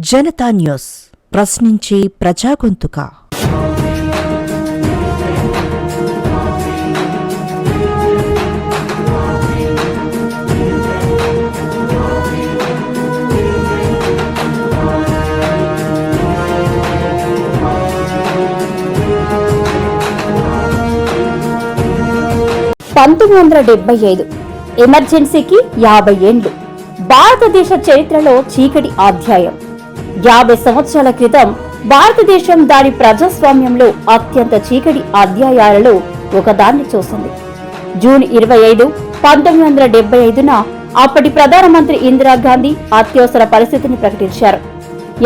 Janata news ప్రశ్నించే ప్రజా గొంతుక పంతొమ్మిది వందల డెబ్బై ఐదు ఎమర్జెన్సీకి యాభై ఏండ్లు. భారతదేశ చరిత్రలో చీకటి అధ్యాయం యాభై సంవత్సరాల క్రితం భారతదేశం దాని ప్రజాస్వామ్యంలో అత్యంత చీకటి అధ్యాయాలలో ఒకదాన్ని చూసింది. జూన్ ఇరవై ఐదు పంతొమ్మిది వందల డెబ్బై ఐదున అప్పటి ప్రధానమంత్రి ఇందిరాగాంధీ అత్యవసర పరిస్థితిని ప్రకటించారు.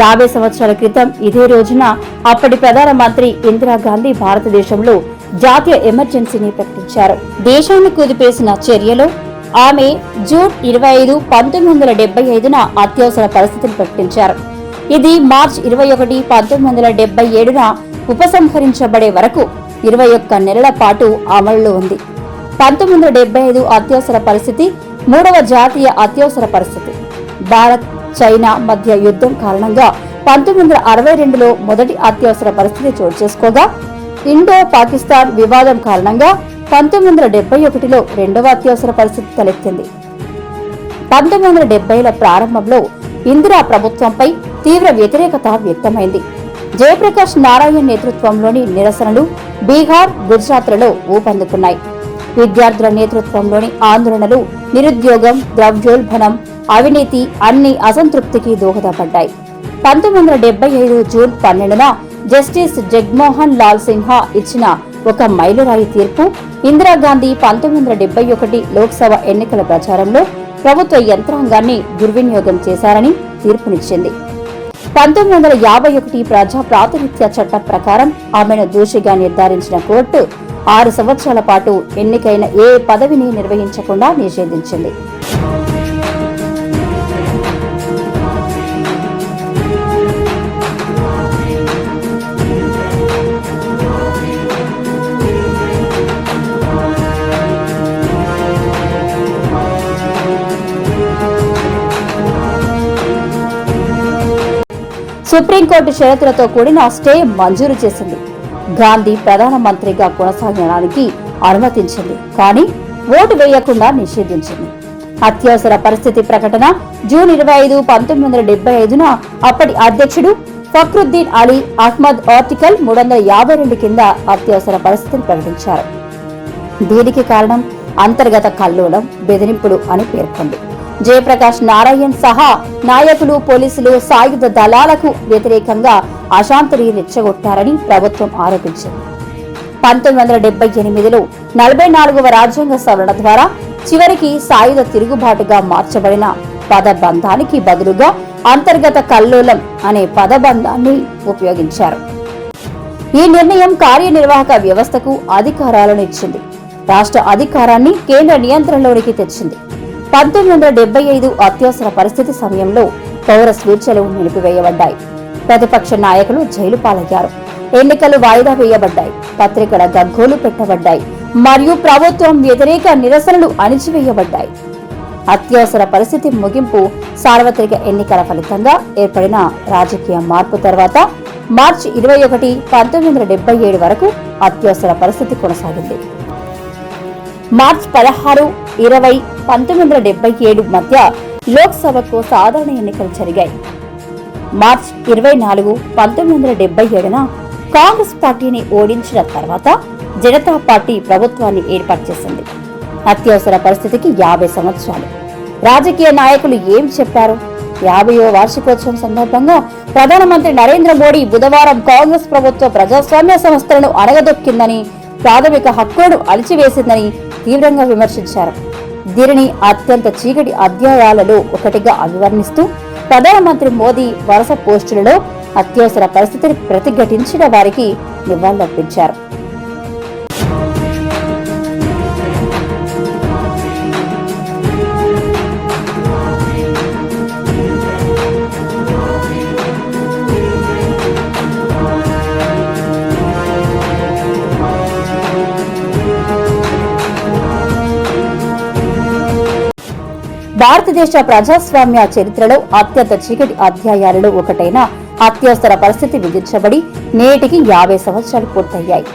యాభై సంవత్సరాల క్రితం ఇదే రోజున అప్పటి ప్రధానమంత్రి ఇందిరాగాంధీ భారతదేశంలో జాతీయ ఎమర్జెన్సీని ప్రకటించారు. దేశాన్ని కుదిపేసిన చర్యలో ఆమె జూన్ ఇరవై ఐదు పంతొమ్మిది వందల డెబ్బై ఐదున అత్యవసర పరిస్థితిని ప్రకటించారు. ఇది మార్చ్ ఇరవై ఒకటి పంతొమ్మిది వందల డెబ్బై ఏడున ఉపసంహరించబడే వరకు ఇరవై ఒక్క నెలల పాటు అమలులో ఉంది. పంతొమ్మిది వందల డెబ్బై ఐదు అత్యవసర పరిస్థితి మూడవ జాతీయ అత్యవసర పరిస్థితి. భారత్ చైనా మధ్య యుద్ధం కారణంగా పంతొమ్మిది వందల అరవై రెండులో మొదటి అత్యవసర పరిస్థితి చోటు చేసుకోగా ఇండో పాకిస్తాన్ వివాదం కారణంగా పంతొమ్మిది వందల డెబ్బై ఒకటిలో రెండవ అత్యవసర పరిస్థితి తలెత్తింది. పంతొమ్మిది వందల డెబ్బైల ప్రారంభంలో ఇందిరా ప్రభుత్వంపై తీవ్ర వ్యతిరేకత వ్యక్తమైంది. జయప్రకాష్ నారాయణ్ నేతృత్వంలోని నిరసనలు బీహార్ గుజరాత్లలో ఊపందుకున్నాయి. విద్యార్థుల నేతృత్వంలోని ఆందోళనలు నిరుద్యోగం ద్రవ్యోల్బణం అవినీతి అన్ని అసంతృప్తికి దోహదపడ్డాయి. పంతొమ్మిది వందల డెబ్బై ఐదు జూన్ పన్నెండున జస్టిస్ జగ్మోహన్ లాల్ సిన్హా ఇచ్చిన ఒక మైలురాయి తీర్పు ఇందిరాగాంధీ పంతొమ్మిది వందల డెబ్బై ఒకటి లోక్సభ ఎన్నికల ప్రచారంలో ప్రభుత్వ యంత్రాంగాన్ని దుర్వినియోగం చేశారని తీర్పునిచ్చింది. పంతొమ్మిది వందల యాభై ఒకటి ప్రజా ప్రాతినిధ్య చట్టం ప్రకారం ఆమెను దోషిగా నిర్ధారించిన కోర్టు ఆరు సంవత్సరాల పాటు ఎన్నికైన ఏ పదవిని నిర్వహించకుండా నిషేధించింది. సుప్రీంకోర్టు షరతులతో కూడిన స్టే మంజూరు చేసింది. గాంధీ ప్రధానమంత్రిగా కొనసాగడానికి అనుమతించింది. కానీ ఓటు వేయకుండా నిషేధించింది. అత్యవసర పరిస్థితి ప్రకటన జూన్ ఇరవై ఐదు పంతొమ్మిది వందల డెబ్బై ఐదున అప్పటి అధ్యక్షుడు ఫక్రుద్దీన్ అలీ అహ్మద్ ఆర్టికల్ మూడు వందల యాభై రెండు కింద అత్యవసర పరిస్థితిని ప్రకటించారు. దీనికి కారణం అంతర్గత కల్లోలం బెదిరింపులు అని పేర్కొంది. జయప్రకాష్ నారాయణ్ సహా నాయకులు పోలీసులు సాయుధ దళాలకు వ్యతిరేకంగా అశాంతిని రెచ్చగొట్టారని ప్రభుత్వం ఆరోపించింది. పంతొమ్మిది వందల డెబ్బై ఎనిమిదిలో నలభై నాలుగవ రాజ్యాంగ సవరణ ద్వారా చివరికి సాయుధ తిరుగుబాటుగా మార్చబడిన పదబంధానికి బదులుగా అంతర్గత కల్లోలం అనే పదబంధాన్ని ఉపయోగించారు. ఈ నిర్ణయం కార్యనిర్వాహక వ్యవస్థకు అధికారాలను ఇచ్చింది. రాష్ట్ర అధికారాన్ని కేంద్ర నియంత్రణలోనికి తెచ్చింది. పంతొమ్మిది వందల డెబ్బై ఐదు అత్యవసర పరిస్థితి సమయంలో పౌర స్వేచ్ఛలు నిలిపివేయబడ్డాయి. ప్రతిపక్ష నాయకులు జైలు పాలయ్యారు. ఎన్నికలు వాయిదా వేయబడ్డాయి. పత్రికల గగ్గోలు పెట్టబడ్డాయి. మరియు ప్రభుత్వం వ్యతిరేక నిరసనలు అణిచివేయబడ్డాయి. అత్యవసర పరిస్థితి ముగింపు సార్వత్రిక ఎన్నికల ఫలితంగా ఏర్పడిన రాజకీయ మార్పు తర్వాత మార్చి ఇరవై ఒకటి పంతొమ్మిది వందల డెబ్బై ఏడు వరకు అత్యవసర పరిస్థితి కొనసాగింది. మార్చ్ పదహారు ఇరవై పంతొమ్మిది వందల డెబ్బై ఏడు మధ్య లోక్సభకు సాధారణ ఎన్నికలు జరిగాయి. మార్చ్ ఇరవై నాలుగు పంతొమ్మిది వందల డెబ్బై ఏడున కాంగ్రెస్ పార్టీని ఓడించిన తర్వాత జనతా పార్టీ ప్రభుత్వాన్ని ఏర్పాటు చేసింది. అత్యవసర పరిస్థితికి యాభై సంవత్సరాలు. రాజకీయ నాయకులు ఏం చెప్పారు? యాభైవ వార్షికోత్సవం సందర్భంగా ప్రధానమంత్రి నరేంద్ర మోడీ బుధవారం కాంగ్రెస్ ప్రభుత్వ ప్రజాస్వామ్య సంస్థలను అణగదొక్కిందని ప్రాథమిక హక్కులను అలిచివేసిందని తీవ్రంగా విమర్శించారు. దీనిని అత్యంత చీకటి అధ్యాయాలలో ఒకటిగా అభివర్ణిస్తూ ప్రధానమంత్రి మోదీ వరుస పోస్టులలో అత్యవసర పరిస్థితిని ప్రతిఘటించిన వారికి నివాళులర్పించారు భారతదేశ ప్రజాస్వామ్య చరిత్రలో అత్యంత చీకటి అధ్యాయాలలో ఒకటైన అత్యవసర పరిస్థితి విధించబడి నేటికి యాభై సంవత్సరాలు పూర్తయ్యాయి.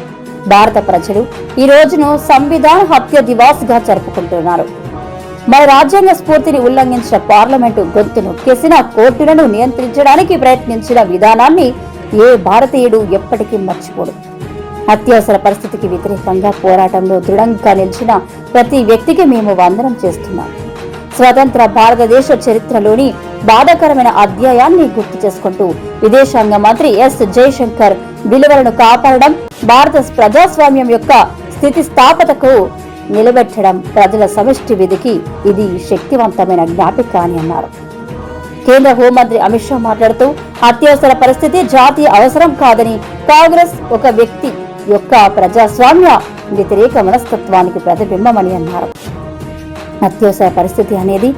భారత ప్రజలు ఈ రోజును సంవిధాన హత్య దివాస్గా జరుపుకుంటున్నారు. మన రాజ్యాంగ స్ఫూర్తిని ఉల్లంఘించిన పార్లమెంటు గొంతు నొక్కేసిన కోర్టులను నియంత్రించడానికి ప్రయత్నించిన విధానాన్ని ఏ భారతీయుడు ఎప్పటికీ మర్చిపోడు. అత్యవసర పరిస్థితికి వ్యతిరేకంగా పోరాటంలో దృఢంగా నిలిచిన ప్రతి వ్యక్తికి మేము వందనం చేస్తున్నాం. స్వతంత్ర భారతదేశ చరిత్రలోని బాధాకరమైన అధ్యాయాన్ని గుర్తు చేసుకుంటూ విదేశాంగ మంత్రి ఎస్ జయశంకర్ విలువలను కాపాడడం భారత ప్రజాస్వామ్యం యొక్క స్థితిస్థాపతకు నిలబెట్టడం ప్రజల సమిష్టి విధికి ఇది శక్తివంతమైన జ్ఞాపిక అని అన్నారు. కేంద్ర హోంమంత్రి అమిత్ షా మాట్లాడుతూ అత్యవసర పరిస్థితి జాతీయ అవసరం కాదని కాంగ్రెస్ ఒక వ్యక్తి యొక్క ప్రజాస్వామ్య వ్యతిరేక మనస్తత్వానికి ప్రతిబింబమని అన్నారు. అత్యవసర పరిస్థితి అనేది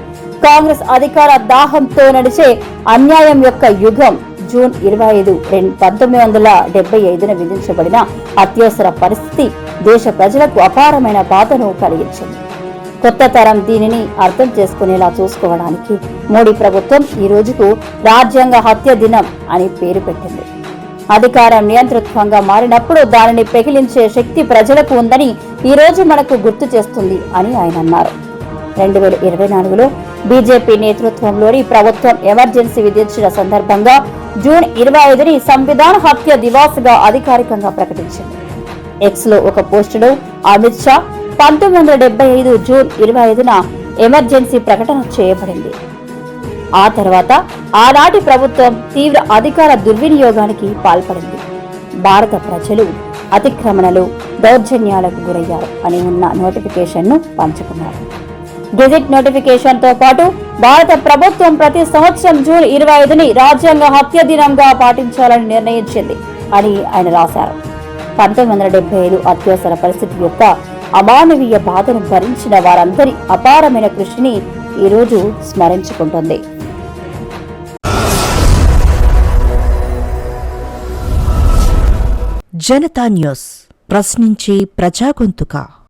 కాంగ్రెస్ అధికార దాహంతో నడిచే అన్యాయం యొక్క యుగం. జూన్ ఇరవై ఐదు రెండు పంతొమ్మిది వందల డెబ్బై ఐదున విధించబడిన అత్యవసర పరిస్థితి దేశ ప్రజలకు అపారమైన బాధను కలిగించింది. కొత్త తరం దీనిని అర్థం చేసుకునేలా చూసుకోవడానికి మోడీ ప్రభుత్వం ఈ రోజుకు రాజ్యాంగ హత్య దినం అని పేరు పెట్టింది. అధికారం నియంతృత్వంగా మారినప్పుడు దానిని పెకిలించే శక్తి ప్రజలకు ఉందని ఈ రోజు మనకు గుర్తు చేస్తుంది అని ఆయన అన్నారు. రెండు వేల ఇరవై నాలుగులో బీజేపీ నేతృత్వంలోని ప్రభుత్వం ఎమర్జెన్సీ విధించిన సందర్భంగా జూన్ ఇరవై ఐదుని సంవిధాన హత్య దివాస్గా అధికారికంగా ప్రకటించింది. ఎక్స్లో ఒక పోస్టులో అమిత్ షా పంతొమ్మిది వందల డెబ్బై ఐదు జూన్ ఇరవై ఐదున ఎమర్జెన్సీ ప్రకటన చేయబడింది. ఆ తర్వాత ఆనాటి ప్రభుత్వం తీవ్ర అధికార దుర్వినియోగానికి పాల్పడింది. భారత ప్రజలు అతిక్రమణలు దౌర్జన్యాలకు గురయ్యారు అని ఉన్న నోటిఫికేషన్ను పంచుకున్నారు. గెజిట్ నోటిఫికేషన్తో పాటు భారత ప్రభుత్వం ప్రతి సంవత్సరం జూన్ ఇరవై ఐదుని రాజ్యాంగ హత్య దినంగా పాటించాలని నిర్ణయించింది అని ఆయన రాశారు. పంతొమ్మిది వందల డెబ్బై ఐదు అత్యవసర పరిస్థితి యొక్క అమానవీయ బాధను భరించిన వారందరి అపారమైన కృషిని ఈరోజు స్మరించుకుంటుంది. జనతా న్యూస్ ప్రశ్నించే ప్రజాగొంతుక